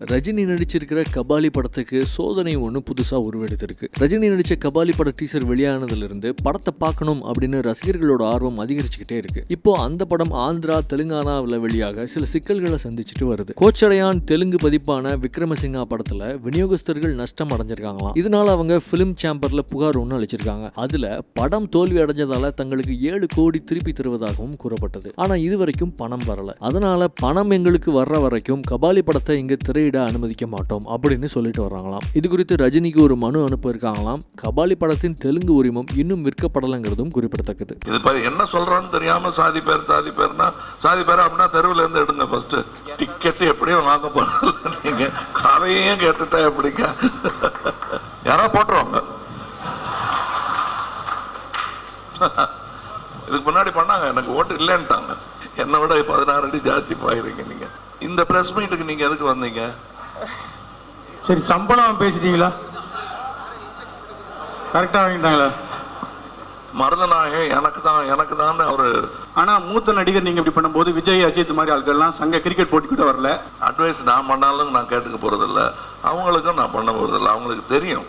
ரஜினி நடிச்சிருக்கிற கபாலி படத்துக்கு சோதனை ஒன்று புதுசாக உருவெடுத்திருக்கு. ரஜினி நடித்த கபாலி பட டீசர் வெளியானதுலேருந்து படத்தை பார்க்கணும் அப்படின்னு ரசிகர்களோட ஆர்வம் அதிகரிச்சுக்கிட்டே இருக்கு. இப்போ அந்த படம் ஆந்திரா தெலுங்கானாவில் வெளியாக சில சிக்கல்களை சந்திச்சுட்டு வருது. கோச்சடையான் தெலுங்கு பதிப்பான விக்ரமசிங்கா படத்தில் விநியோகஸ்தர்கள் நஷ்டம் அடைஞ்சிருக்காங்களாம். இதனால அவங்க ஃபிலிம் சேம்பரில் புகார் ஒன்று அளிச்சிருக்காங்க. அதில் படம் தோல்வி அடைஞ்சதால தங்களுக்கு ஏழு கோடி திருப்பி தருவதாகவும் கூறப்பட்டது. ஆனால் இது வரைக்கும் பணம் வரல. அதனால பணம் எங்களுக்கு வர்ற வரைக்கும் கபாலி படத்தை இங்க திரையிட அனுமதிக்க மாட்டோம் அப்படின்னு சொல்லிட்டு வர்றாங்களாம். இது குறித்து ரஜினிக்கு ஒரு மனு அனுப்பியிருக்காங்களாம். கபாலி படத்தின் தெலுங்கு உரிமம் இன்னும் விற்கப்படலைங்கிறதும் குறிப்பிடத்தக்கது. இது என்ன சொல்றான்னு தெரியாம சாதி பேர் சாதி பேர்னா சாதி பேர் அப்படின்னா தெருவுல இருந்து எடுங்க ஃபர்ஸ்ட் டிக்கெட் எப்படியும் வாங்க போறல நீங்க கதையும் கேட்டுட்டா எப்படிங்க? யாரோ போட்டுருவாங்க. இதுக்கு முன்னாடி பண்ணாங்க எனக்கு ஓட்டு இல்லைன்ட்டாங்க. என்னை விட பதினாறு அடி ஜாஸ்தி பாயிருங்க நீங்கள் இந்த பிரஸ் மீட்டுக்கு நீங்க எதுக்கு வந்தீங்க? சரி சம்பளம் பேசிட்டீங்களா? கரெக்டாக வாங்கிட்டாங்களா? மருதநாயகம் எனக்கு தான் எனக்கு தான் அவரு. ஆனா மூத்த நடிகர் நீங்க இப்படி பண்ணும்போது விஜய் அஜித் மாதிரி ஆட்கள்லாம் சங்க கிரிக்கெட் போட்டி கூட வரல. அட்வைஸ் நான் பண்ணாலும் நான் கேட்டுக்க போறதில்ல. அவங்களுக்கும் நான் பண்ண போறதில்ல. அவங்களுக்கு தெரியும்.